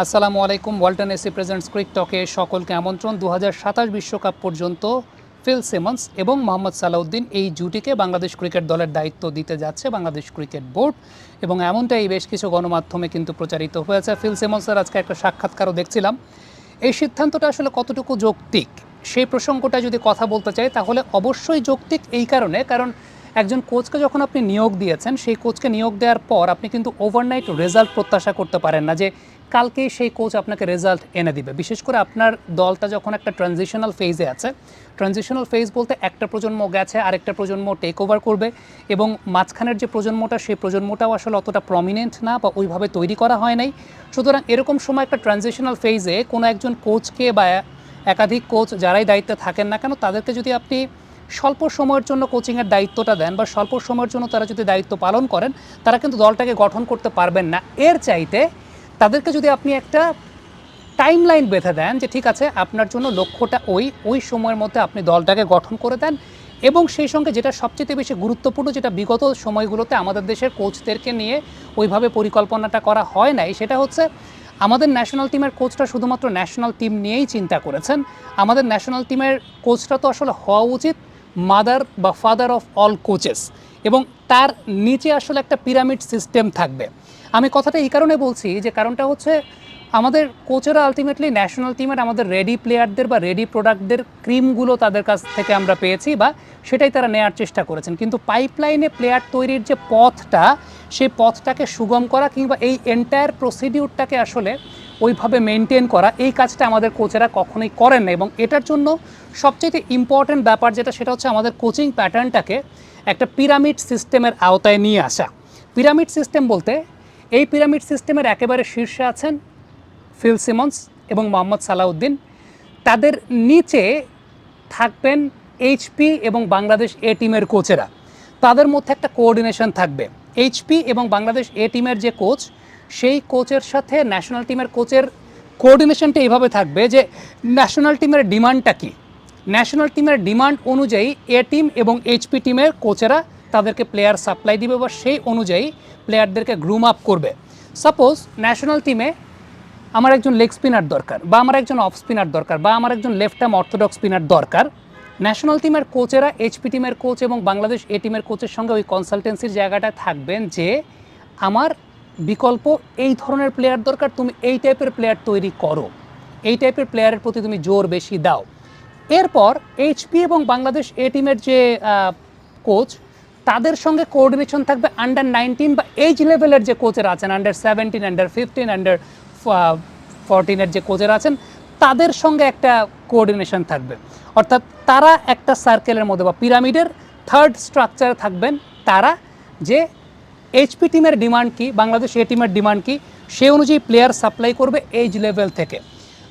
আসসালামু আলাইকুম, Walton AC presents ক্রিক টকে সকলকে আমন্ত্রণ। দু বিশ্বকাপ পর্যন্ত ফিল সিমন্স এবং মোহাম্মদ সালাউদ্দিন এই জুটিকে বাংলাদেশ ক্রিকেট দলের দায়িত্ব দিতে যাচ্ছে বাংলাদেশ ক্রিকেট বোর্ড এবং এমনটাই বেশ কিছু গণমাধ্যমে কিন্তু প্রচারিত হয়েছে। ফিল সিমন্সের আজকে একটা সাক্ষাৎকারও দেখছিলাম। এই সিদ্ধান্তটা আসলে কতটুকু যৌক্তিক? সেই প্রসঙ্গটা যদি কথা বলতে চাই, তাহলে অবশ্যই যৌক্তিক এই কারণে, কারণ একজন কোচকে যখন আপনি নিয়োগ দিয়েছেন, সেই কোচকে নিয়োগ দেওয়ার পর আপনি কিন্তু ওভারনাইট রেজাল্ট প্রত্যাশা করতে পারেন না যে কালকেই সেই কোচ আপনাকে রেজাল্ট এনে দিবে। বিশেষ করে আপনার দলটা যখন একটা ট্রানজিশনাল ফেজে আছে ট্রানজিশনাল ফেজ বলতে একটা প্রজন্ম গেছে, আরেকটা প্রজন্ম টেক ওভার করবে এবং মাঝখানের যে প্রজন্মটা, সেই প্রজন্মটাও আসলে অতটা প্রমিনেন্ট না বা ওইভাবে তৈরি করা হয় নাই। সুতরাং এরকম সময় একটা ট্রানজিশনাল ফেজে কোনো একজন কোচকে বা একাধিক কোচ যারাই দায়িত্বে থাকেন না কেন, তাদেরকে যদি আপনি স্বল্প সময়ের জন্য কোচিংয়ের দায়িত্বটা দেন বা স্বল্প সময়ের জন্য তারা যদি দায়িত্ব পালন করেন, তারা কিন্তু দলটাকে গঠন করতে পারবেন না। এর চাইতে তাদেরকে যদি আপনি একটা টাইম লাইন বেঁধে দেন যে ঠিক আছে, আপনার জন্য লক্ষ্যটা ওই ওই সময়ের মধ্যে আপনি দলটাকে গঠন করে দেন এবং সেই সঙ্গে যেটা সবচেয়ে বেশি গুরুত্বপূর্ণ যেটা বিগত সময়গুলোতে আমাদের দেশের কোচদেরকে নিয়ে ওইভাবে পরিকল্পনাটা করা হয় নাই, সেটা হচ্ছে আমাদের ন্যাশনাল টিমের কোচটা শুধুমাত্র ন্যাশনাল টিম নিয়েই চিন্তা করেছেন। আমাদের ন্যাশনাল টিমের কোচটা তো আসলে হওয়া উচিত মাদার বা ফাদার অফ অল কোচেস এবং তার নিচে আসলে একটা পিরামিড সিস্টেম থাকবে। আমি কথাটা এই কারণে বলছি যে কারণটা হচ্ছে আমাদের কোচেরা আলটিমেটলি ন্যাশনাল টিমের আমাদের রেডি প্লেয়ারদের বা রেডি প্রোডাক্টদের ক্রিমগুলো তাদের কাছ থেকে আমরা পেয়েছি বা সেটাই তারা নেওয়ার চেষ্টা করেছেন। কিন্তু পাইপলাইনে প্লেয়ার তৈরির যে পথটা, সেই পথটাকে সুগম করা কিংবা এই এন্টায়ার প্রসিডিউরটাকে আসলে ওইভাবে মেনটেন করা, এই কাজটা আমাদের কোচেরা কখনোই করেন না এবং এটার জন্য সবচেয়ে ইম্পর্ট্যান্ট ব্যাপার যেটা, সেটা হচ্ছে আমাদের কোচিং প্যাটার্নটাকে একটা পিরামিড সিস্টেমের আওতায় নিয়ে আসা। পিরামিড সিস্টেম বলতে, এই পিরামিড সিস্টেমের একেবারে শীর্ষে আছেন ফিল সিমন্স এবং মোহাম্মদ সালাউদ্দিন। তাদের নিচে থাকবেন এইচপি এবং বাংলাদেশ এ টিমের কোচেরা তাদের মধ্যে একটা কোঅর্ডিনেশন থাকবে। এইচপি এবং বাংলাদেশ এ টিমের যে কোচ সেই কোচের সাথে ন্যাশনাল টিমের কোচের কোঅর্ডিনেশনটা এইভাবে থাকবে যে ন্যাশনাল টিমের ডিমান্ডটা কী? ন্যাশনাল টিমের ডিমান্ড অনুযায়ী এ টিম এবং এইচপি টিমের কোচেরা তাদেরকে প্লেয়ার সাপ্লাই দিবে বা সেই অনুযায়ী প্লেয়ারদেরকে গ্রুম আপ করবে। সাপোজ ন্যাশনাল টিমে আমার একজন লেগ স্পিনার দরকার বা আমার একজন অফ স্পিনার দরকার বা আমার একজন লেফট আর্ম অর্থোডক্স স্পিনার দরকার। ন্যাশনাল টিমের কোচেরা এইচপি টিমের কোচ এবং বাংলাদেশ এ টিমের কোচের সঙ্গে ওই কনসালটেন্সির জায়গাটায় থাকবেন যে আমার বিকল্প, এই ধরনের প্লেয়ার দরকার, তুমি এই টাইপের প্লেয়ার তৈরি করো। এই টাইপের প্লেয়ারের প্রতি তুমি জোর বেশি দাও। এরপর এইচপি এবং বাংলাদেশ এ টিমের যে কোচ তাদের সঙ্গে কোঅর্ডিনেশন থাকবে আন্ডার নাইনটিন বা এইজ লেভেলের যে কোচেরা আছেন under seventeen under fifteen under ফোরটিনের যে কোচেরা আছেন, তাদের সঙ্গে একটা কোঅর্ডিনেশন থাকবে। অর্থাৎ তারা একটা সার্কেলের মধ্যে বা পিরামিডের থার্ড স্ট্রাকচারে থাকবেন তারা, যে এইচপি টিমের ডিমান্ড কি? বাংলাদেশ এ টিমের ডিমান্ড কি? সে অনুযায়ী প্লেয়ার সাপ্লাই করবে এইজ লেভেল থেকে।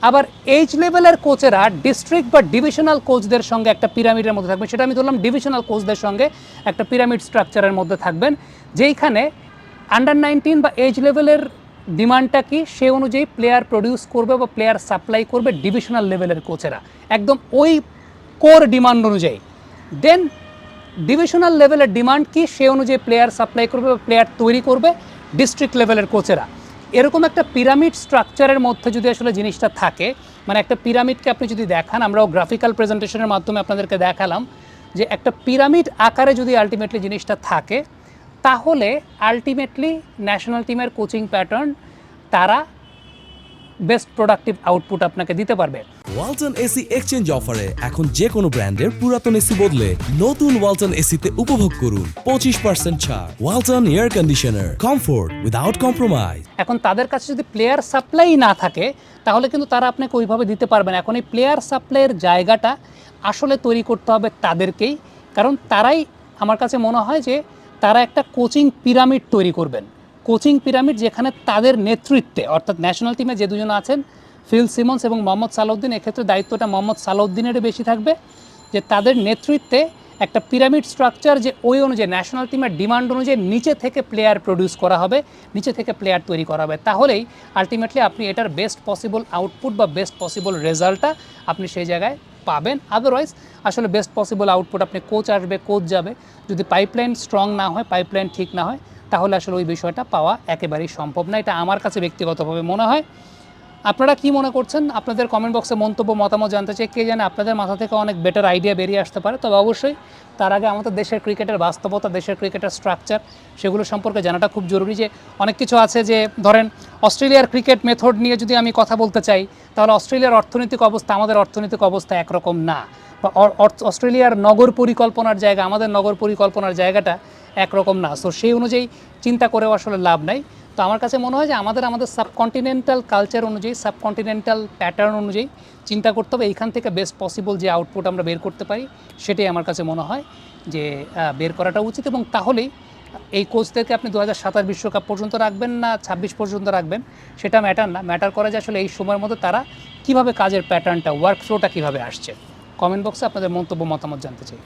আবার এইজ লেভেলের কোচেরা ডিস্ট্রিক্ট বা ডিভিশনাল কোচদের সঙ্গে একটা পিরামিডের মধ্যে থাকবেন। সেটা আমি ধরলাম ডিভিশনাল কোচদের সঙ্গে একটা পিরামিড স্ট্রাকচারের মধ্যে থাকবেন, যেইখানে আন্ডার নাইনটিন বা এইজ লেভেলের ডিমান্ডটা কি? সে অনুযায়ী প্লেয়ার প্রডিউস করবে বা প্লেয়ার সাপ্লাই করবে ডিভিশনাল লেভেলের কোচেরা একদম ওই কোর ডিমান্ড অনুযায়ী। দেন ডিভিশনাল লেভেলের ডিমান্ড কি? সে অনুযায়ী প্লেয়ার সাপ্লাই করবে বা প্লেয়ার তৈরি করবে ডিস্ট্রিক্ট লেভেলের কোচেরা এরকম একটা পিরামিড স্ট্রাকচারের মধ্যে যদি আসলে জিনিসটা থাকে মানে একটা পিরামিডকে আপনি যদি দেখান, আমরাও গ্রাফিক্যাল প্রেজেন্টেশনের মাধ্যমে আপনাদেরকে দেখালাম যে একটা পিরামিড আকারে যদি আলটিমেটলি জিনিসটা থাকে, তাহলে আলটিমেটলি ন্যাশনাল টিমের কোচিং প্যাটার্ন তারা বেস্ট প্রোডাক্টিভ আউটপুট আপনাকে দিতে পারবে। ওয়ালটন এসি এক্সচেঞ্জ অফারে এখন যে কোনো ব্র্যান্ডের পুরাতন এসি বদলে নতুন ওয়ালটন এসিতে উপভোগ করুন পঁচিশ পার্সেন্ট ছাড়। Walton air conditioner comfort without compromise এখন তাদের কাছে যদি প্লেয়ার সাপ্লাই না থাকে, তাহলে কিন্তু তারা আপনাকে ওইভাবে দিতে পারবেন এখন এই প্লেয়ার সাপ্লাইয়ের জায়গাটা আসলে তৈরি করতে হবে তাদেরকেই। কারণ তারাই আমার কাছে মনে হয় যে তারা একটা কোচিং পিরামিড তৈরি করবেন। কোচিং পিরামিড যেখানে তাদের নেতৃত্বে, অর্থাৎ ন্যাশনাল টিমে যে দুজন আছেন ফিল সিমন্স এবং মোহাম্মদ সালাউদ্দিন, এক্ষেত্রে দায়িত্বটা মোহাম্মদ সালাউদ্দিনেরই বেশি থাকবে যে তাদের নেতৃত্বে একটা পিরামিড স্ট্রাকচার যে ওই অনুযায়ী ন্যাশনাল টিমের ডিমান্ড অনুযায়ী নিচে থেকে প্লেয়ার প্রডিউস করা হবে, নিচে থেকে প্লেয়ার তৈরি করা হবে। তাহলেই আলটিমেটলি আপনি এটার বেস্ট পসিবল আউটপুট বা বেস্ট পসিবল রেজাল্টটা আপনি সেই জায়গায় পাবেন। আদারওয়াইজ আসলে বেস্ট পসিবল আউটপুট আপনি কোচ আসবে কোচ যাবে। যদি পাইপলাইন স্ট্রং না হয় পাইপলাইন ঠিক না হয়, তাহলে আসলে ওই বিষয়টা পাওয়া একেবারেই সম্ভব না। এটা আমার কাছে ব্যক্তিগতভাবে মনে হয়। আপনারা কি মনে করছেন? আপনাদের কমেন্ট বক্সে মন্তব্য, মতামত জানতে চাই। কে জানে আপনাদের মাথা থেকে অনেক বেটার আইডিয়া বেরিয়ে আসতে পারে। তবে অবশ্যই তার আগে আমাদের দেশের ক্রিকেটের বাস্তবতা, দেশের ক্রিকেটের স্ট্রাকচার সেগুলো সম্পর্কে জানাটা খুব জরুরি যে অনেক কিছু আছে যে ধরেন অস্ট্রেলিয়ার ক্রিকেট মেথড নিয়ে যদি আমি কথা বলতে চাই, তাহলে অস্ট্রেলিয়ার অর্থনৈতিক অবস্থা আমাদের অর্থনৈতিক অবস্থা একরকম না। অস্ট্রেলিয়ার নগর পরিকল্পনার জায়গা, আমাদের নগর পরিকল্পনার জায়গাটা একরকম না। সো সেই অনুযায়ী চিন্তা করেও আসলে লাভ নাই। তো আমার কাছে মনে হয় যে আমাদের আমাদের সাবকন্টিনেন্টাল কালচার অনুযায়ী সাবকন্টিনেন্টাল প্যাটার্ন অনুযায়ী চিন্তা করতে হবে, এইখান থেকে বেস্ট পসিবল যে আউটপুট আমরা বের করতে পারি, সেটাই আমার কাছে মনে হয় যে বের করাটা উচিত এবং তাহলেই এই কোচদেরকে আপনি দু হাজার সাতাশ বিশ্বকাপ পর্যন্ত রাখবেন না, ছাব্বিশ পর্যন্ত রাখবেন, সেটা ম্যাটার না। ম্যাটার করে যে আসলে এই সময়ের মধ্যে তারা কীভাবে কাজের প্যাটার্নটা ওয়ার্ক ফ্লোটা কীভাবে আসছে। কমেন্ট বক্সে আপনাদের মন্তব্য, মতামত জানতে চাই।